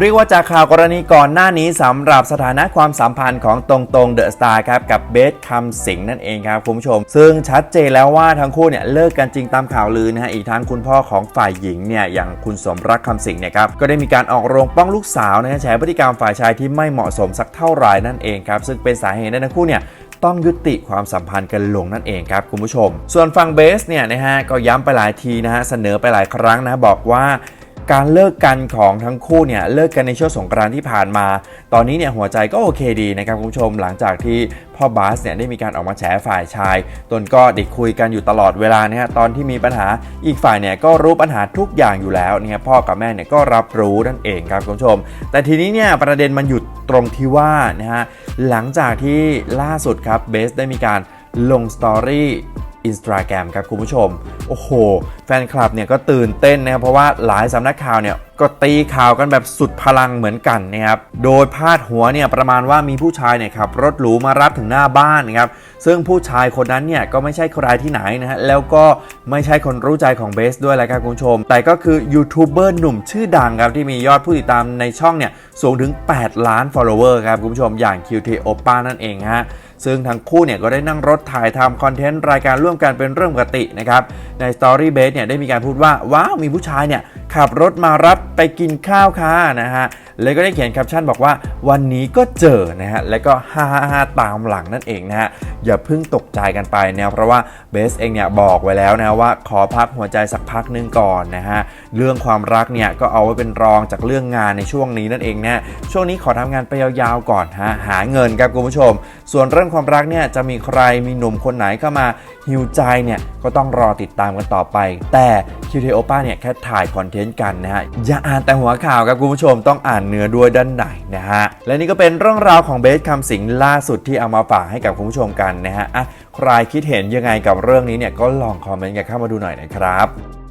เรียกว่าจากข่าวกรณีก่อนหน้านี้สำหรับสถานะความสัมพันธ์ของตรงตรงเดอะสตาร์ครับกับเบสคำสิงห์นั่นเองครับคุณผู้ชม ซึ่งชัดเจนแล้วว่าทั้งคู่เนี่ยเลิกกันจริงตามข่าวลือนะฮะอีกทั้งคุณพ่อของฝ่ายหญิงเนี่ยอย่างคุณสมรักคำสิงห์เนี่ยครับก็ได้มีการออกโรงป้องลูกสาวนะฮะแฉพฤติกรรมฝ่ายชายที่ไม่เหมาะสมสักเท่าไหร่นั่นเองครับซึ่งเป็นสาเหตุให้ทั้งคู่เนี่ยต้องยุติความสัมพันธ์กันลงนั่นเองครับคุณผู้ชม ส่วนฝั่งเบสเนี่ยนะฮะก็ย้ำไปหลายทีนะฮะเสนอไปหลายครั้งนะบอกว่า การเลิกกันของทั้งคู่เนี่ยเลิกกันในช่วงสงกรานต์ที่ผ่านมา ตอนนี้เนี่ยหัวใจก็โอเคดีนะครับคุณผู้ชมหลังจากที่พ่อบาสเนี่ยได้มีการออกมาแฉฝ่ายชาย ตนก็ได้คุยกันอยู่ตลอดเวลานะฮะตอนที่มีปัญหาอีกฝ่ายเนี่ยก็รู้ปัญหาทุกอย่างอยู่แล้วเนี่ยพ่อกับแม่เนี่ยก็รับรู้นั่นเองครับคุณผู้ชม แต่ทีนี้เนี่ยประเด็นมันหยุดตรงที่ว่านะฮะหลังจากที่ล่าสุดครับเบสได้มีการลงสตอรี่อินสตาแกรมครับคุณผู้ชมโอ้โห แฟนคลับเนี่ยก็ตื่นเต้นนะครับเพราะว่าหลายสำนักข่าวเนี่ยก็ตีข่าวกันแบบสุดพลังเหมือนกันนะครับ โดยพาดหัวเนี่ยประมาณว่ามีผู้ชายเนี่ยขับรถหรูมารับถึงหน้าบ้านนะครับ ซึ่งผู้ชายคนนั้นเนี่ยก็ไม่ใช่ใครที่ไหนนะฮะ แล้วก็ไม่ใช่คนรู้ใจของเบสด้วยแหละครับคุณผู้ชม แต่ก็คือยูทูบเบอร์หนุ่มชื่อดังครับที่มียอดผู้ติดตามในช่องเนี่ยสูงถึง 8 ล้าน follower ครับคุณผู้ชมอย่าง QT Oppa นั่นเองฮะ ซึ่งทั้งคู่เนี่ยก็ได้นั่งรถถ่ายทำคอนเทนต์รายการร่วมกันเป็นเรื่องปกตินะครับ ใน Story b a s e เนี่ยได้มีการพูดว่า ว้าว มีผู้ชายเนี่ยขับรถมารับไปกินข้าวค่ะนะฮะ แล้วก็ได้เขียนแคปชั่นบอกว่าวันนี้ก็เจอนะฮะแล้วก็ฮ่าฮ่าฮ่าตามหลังนั่นเองนะฮะอย่าเพิ่งตกใจกันไปนะเพราะว่าเบสเองเนี่ยบอกไว้แล้วนะว่าขอพักหัวใจสักพักหนึงก่อนนะฮะเรื่องความรักเนี่ยก็เอาไว้เป็นรองจากเรื่องงานในช่วงนี้นั่นเองนะช่วงนี้ขอทำงานไปยาวๆก่อนฮะหาเงินครับคุณผู้ชม ส่วนเรื่องความรักเนี่ยจะมีใครมีหนุ่มคนไหนเข้ามาฮิวใจเนี่ยก็ต้องรอติดตามกันต่อไป แต่คิวเทโอป้าเนี่ยแค่ถ่ายคอนเทนต์กันนะฮะอย่าอ่านแต่หัวข่าวครับคุณผู้ชมต้องอ่านเนื้อด้วยด้านในนะฮะ และนี่ก็เป็นเรื่องราวของเบสคำสิงล่าสุดที่เอามาฝากให้กับคุณผู้ชมกันนะฮะอะใครคิดเห็นยังไงกับเรื่องนี้เนี่ยก็ลองคอมเมนต์กันเข้ามาดูหน่อยนะครับ